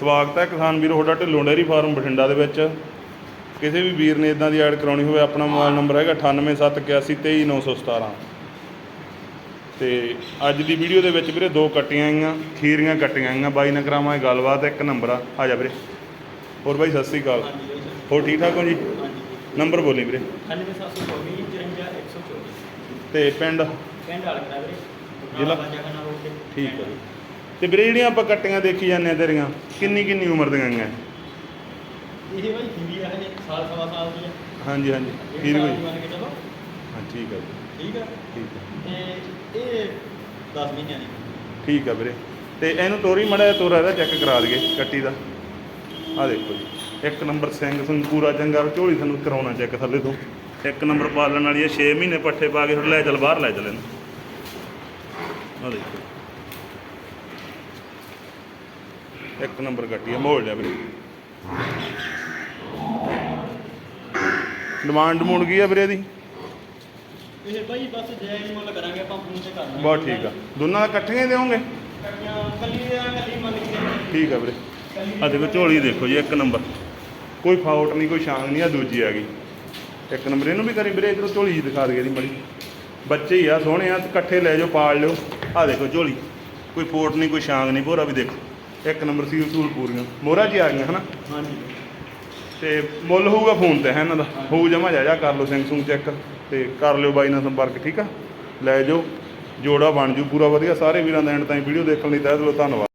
ਸਵਾਗਤ ਹੈ ਕਿਸਾਨ ਵੀਰੋ ਤੁਹਾਡਾ ਢਿੱਲੋਂ ਡੇਅਰੀ ਫਾਰਮ ਬਠਿੰਡਾ ਦੇ ਵਿੱਚ। ਕਿਸੇ ਵੀ ਵੀਰ ਨੇ ਇਦਾਂ ਦੀ ਐਡ ਕਰਾਉਣੀ ਹੋਵੇ ਆਪਣਾ ਮੋਬਾਈਲ ਨੰਬਰ ਹੈਗਾ 9871823917 ਤੇ ਅੱਜ ਦੀ ਵੀਡੀਓ ਦੇ ਵਿੱਚ ਵੀਰੇ ਦੋ ਕੱਟੀਆਂ ਆਈਆਂ ਖੀਰੀਆਂ ਕੱਟੀਆਂ ਆਈਆਂ ਬਾਈ ਨਾਲ ਕਰਾਵਾਂਗੇ ਗੱਲਬਾਤ ਇੱਕ ਨੰਬਰ ਆ। ਆ ਜਾ ਵੀਰੇ। ਹੋਰ ਬਾਈ ਸਤਿ ਸ੍ਰੀ ਅਕਾਲ। ਹੋਰ ਠੀਕ ਠਾਕ ਹੋ ਜੀ? ਨੰਬਰ ਬੋਲੀ ਵੀਰੇ। 9724 54 124 ਤੇ ਪਿੰਡ? ਪਿੰਡ ਵਾਲਕੜਾ ਵੀਰੇ। ਜ਼ਿਲ੍ਹਾ? ਠੀਕ ਹੈ ਜੀ। ਤੇ ਵੀਰੇ ਜਿਹੜੀਆਂ ਆਪਾਂ ਕੱਟੀਆਂ ਦੇਖੀ ਜਾਂਦੇ ਆ ਤੇਰੀਆਂ ਕਿੰਨੀ ਕਿੰਨੀ ਉਮਰ ਦੀਆਂ ਆਈਆਂ ਇਹ ਬਾਈ ਹਿੰਦੀ ਆ ਹਜੇ ਸਾਲ ਸਵਾ ਸਾਲ ਦੀ ਆ। ਹਾਂਜੀ ਹਾਂਜੀ ਮੰਨ ਕੇ ਚਲੋ ਹਾਂ ਠੀਕ ਹੈ ਜੀ। ਠੀਕ ਆ? ਠੀਕ ਹੈ ਤੇ ਇਹ 10 ਮਹੀਨਿਆਂ ਦੀ। ਠੀਕ ਆ ਵੀਰੇ। ਤੇ ਇਹਨੂੰ ਤੋਰੀ ਮੜਾ ਤੋਰਾ ਇਹਦਾ ਚੈੱਕ ਕਰਾ ਦਈਏ ਕੱਟੀ ਦਾ। ਆ ਦੇਖੋ ਜੀ ਇੱਕ ਨੰਬਰ ਸਿੰਘ ਸਿੰਘ ਪੂਰਾ ਚੰਗਾ ਝੋਲੀ ਤੁਹਾਨੂੰ ਕਰਾਉਣਾ ਚੈੱਕ ਥੱਲੇ ਤੋਂ। ਇੱਕ ਨੰਬਰ ਪਾਲਣ ਵਾਲੀ ਹੈ 6 ਮਹੀਨੇ ਪੱਠੇ ਪਾ ਕੇ ਫਿਰ ਲੈ ਚੱਲ ਬਾਹਰ ਲੈ ਚੱਲ ਇਹਨੂੰ। ਆ ਦੇਖੋ। ਇੱਕ ਨੰਬਰ ਕੱਟੀ ਹੈ ਮੋੜ ਲਿਆ ਵੀਰੇ। ਡਿਮਾਂਡ ਡਮੂੰਡ ਕੀ ਆ ਵੀਰੇ ਦੀ ਇਹ ਬਾਈ ਬਸ ਜੈ ਨਹੀਂ ਮੁੱਲ ਕਰਾਂਗੇ ਆਪਾਂ ਫੋਨ ਤੇ ਕਰਨਾ। ਬਹੁਤ ਠੀਕ ਆ। ਦੋਨਾਂ ਦਾ ਇਕੱਠੀਆਂ ਹੀ ਦੇਵੋਗੇ ਕੱਲੀ ਆ ਕੱਲੀ ਮੰਨ ਕੇ ਠੀਕ ਆ ਵੀਰੇ। ਆ ਦੇਖੋ ਝੋਲੀ ਦੇਖੋ ਜੀ ਇੱਕ ਨੰਬਰ। ਕੋਈ ਫਾਉਟ ਨਹੀਂ ਕੋਈ ਸ਼ਾਂਗ ਨਹੀਂ ਆ ਦੂਜੀ ਆ ਗਈ। ਇੱਕ ਨੰਬਰ ਇਹਨੂੰ ਵੀ ਕਰੀ ਵੀਰੇ ਇਧਰੋਂ ਝੋਲੀ ਜੀ ਦਿਖਾ ਦੀ ਮੜੀ। ਬੱਚੇ ਹੀ ਆ ਸੋਹਣੇ ਆ ਇਕੱਠੇ ਲੈ ਜਾਓ ਪਾਲ ਲਿਓ। ਆ ਦੇਖੋ ਝੋਲੀ। ਕੋਈ ਫੋਟ ਨਹੀਂ ਕੋਈ ਸ਼ਾਂਗ ਨਹੀਂ ਭੋਰਾ ਵੀ ਦੇਖੋ। ਇੱਕ ਨੰਬਰ ਸੀ ਸੂਲ ਪੂਰੀਆਂ। ਮੋਹਰਾ ਜੀ ਆ ਗਈਆਂ ਹਨਾ? ਹਾਂਜੀ। ਤੇ ਮੁੱਲ ਹੋਊਗਾ ਫੋਨ ਤੇ ਹੈ ਇਹਨਾਂ ਦਾ। ਹੋਊ ਜਮਾ ਜਾ ਜਾ ਕਰ ਲਓ ਸੈਮਸੰਗ ਚੈੱਕ ਤੇ ਕਰ ਲਿਓ ਬਾਈ ਨਾਲ ਸੰਪਰਕ ਠੀਕ ਆ? ਲੈ ਜਾਓ ਜੋੜਾ ਬਣ ਜੂ ਪੂਰਾ ਵਧੀਆ ਸਾਰੇ ਵੀਰਾਂ ਦਾ ਐਂਡ ਤਾਈਂ ਵੀਡੀਓ ਦੇਖਣ ਲਈ ਤਹਿ ਦਿਲੋਂ ਧੰਨਵਾਦ।